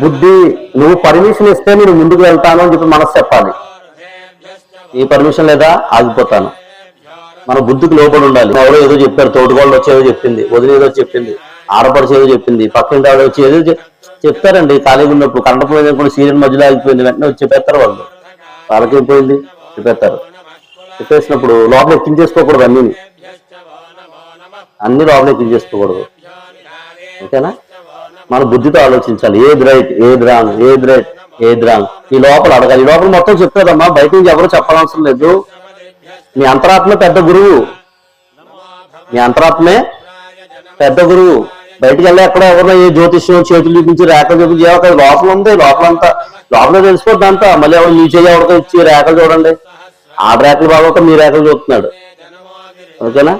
బుద్ధి నువ్వు పర్మిషన్ ఇస్తే నేను ముందుకు వెళ్తాను అని చెప్పి మనసు చెప్పాలి. ఈ పర్మిషన్ లేదా? ఆగిపోతాను. మన బుద్ధికి లోపడి ఉండాలి. ఎవరో ఏదో చెప్పారు తోటికోళ్ళు వచ్చేదో చెప్పింది వదిలి ఏదో చెప్పింది ఆడపడిచి ఏదో చెప్పింది పక్కింటి ఆవిడ వచ్చి ఏదో చెప్తారండి ఖాళీగా ఉన్నప్పుడు కరెంట్ పోయినప్పుడు సీరియల్ మధ్యలో ఆగిపోయింది వెంటనే వచ్చి చెప్పేస్తారు వాళ్ళు. వాళ్ళకేం పోయింది చెప్పేస్తారు. చెప్పేసినప్పుడు లోపల ఎక్కించేసుకోకూడదు అన్ని అన్ని లోపల ఎక్కించేసుకోకూడదు. ఓకేనా? మన బుద్ధితో ఆలోచించాలి. ఏది రైట్ ఏది రాంగ్ ఏది రైట్ ఏది రాంగ్. ఈ లోపల అడగాలి. ఈ లోపల మొత్తం చెప్తాదమ్మా బయట నుంచి ఎవరు చెప్పాల్సిన లేదు. మీ అంతరాత్మ పెద్ద గురువు. మీ అంతరాత్మే పెద్ద గురువు. బయటికి వెళ్ళి ఎక్కడ ఎవరినో ఏ జ్యోతిష్యం చేతులు చూపించి రేఖలు చూపించి ఏ లోపల ఉంది. లోపలంతా లోపల తెలిసిపోద్ది అంతా. మళ్ళీ ఎవరు మీ చేయి ఎవరితో ఇచ్చి రేఖలు చూడండి. ఆ రేఖలు బాగోక మీ రేఖలు చూస్తున్నాడు. ఓకేనా?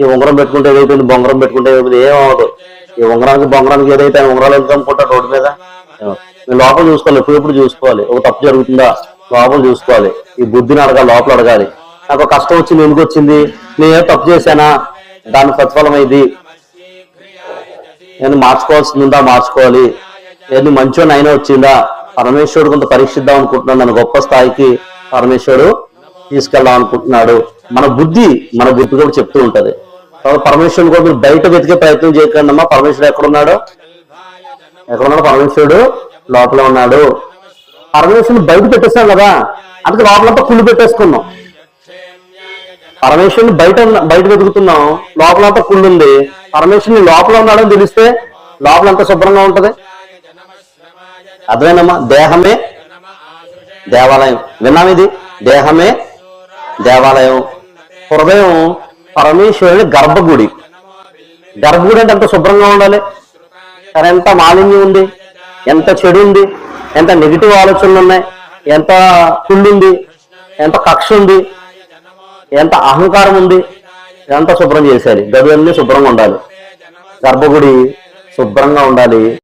ఈ ఉంగరం పెట్టుకుంటే ఏదైతుంది బొంగరం పెట్టుకుంటే ఏదైతుంది ఏం అవ్వదు. ఈ ఉంగరానికి బొంగరానికి ఏదైతే ఉంగరాలు ఎంత అమ్ముకుంటారు రోడ్డు మీద? ఏమో. లోపల చూసుకోవాలి ఎప్పుడెప్పుడు చూసుకోవాలి? ఒక తప్పు జరుగుతుందా? లోపల చూసుకోవాలి. ఈ బుద్ధిని అడగాలి లోపల అడగాలి. నాకు కష్టం వచ్చింది ఎందుకు వచ్చింది? నేను ఏదో తప్పు చేశానా? దాని ప్రతిఫలం ఇది నేను మార్చుకోవాల్సింది ఉందా? మార్చుకోవాలి. ఏది మంచో అయినా వచ్చిందా? పరమేశ్వరుడు కొంత పరీక్షిద్దాం అనుకుంటున్నాడు నన్ను గొప్ప స్థాయికి పరమేశ్వరుడు తీసుకెళ్దాం అనుకుంటున్నాడు. మన బుద్ధి మన బుద్ధి కూడా చెప్తూ ఉంటది. కాబట్టి పరమేశ్వరుడు కూడా మీరు బయట వెతికే ప్రయత్నం చేయకండి అమ్మా పరమేశ్వరుడు ఎక్కడున్నాడు? ఎక్కడున్నాడు? పరమేశ్వరుడు లోపల ఉన్నాడు. పరమేశ్వరుని బయట పెట్టేస్తాం కదా. అందుకే లోపలంతా కుళ్ళు పెట్టేసుకున్నాం. పరమేశ్వరుని బయట బయట వెతుకుతున్నాం. లోపలంతా కుళ్ళు ఉంది. పరమేశ్వరుని లోపల ఉన్నాడని తెలిస్తే లోపల అంతా శుభ్రంగా ఉంటది. అర్థమేనమ్మా దేహమే దేవాలయం. విన్నాం ఇది? దేహమే దేవాలయం. హృదయం పరమేశ్వరుని గర్భగుడి. గర్భగుడి అంటే ఎంత శుభ్రంగా ఉండాలి? కానీ ఎంత మాలిన్యం ఉంది? ఎంత చెడు ఉంది? ఎంత నెగిటివ్ ఆలోచనలు ఉన్నాయి? ఎంత కుళ్ళుంది ఎంత కక్ష ఉంది? ఎంత అహంకారం ఉంది? ఎంత శుభ్రం చేసేయాలి. గది అన్ని శుభ్రంగా ఉండాలి. గర్భగుడి శుభ్రంగా ఉండాలి.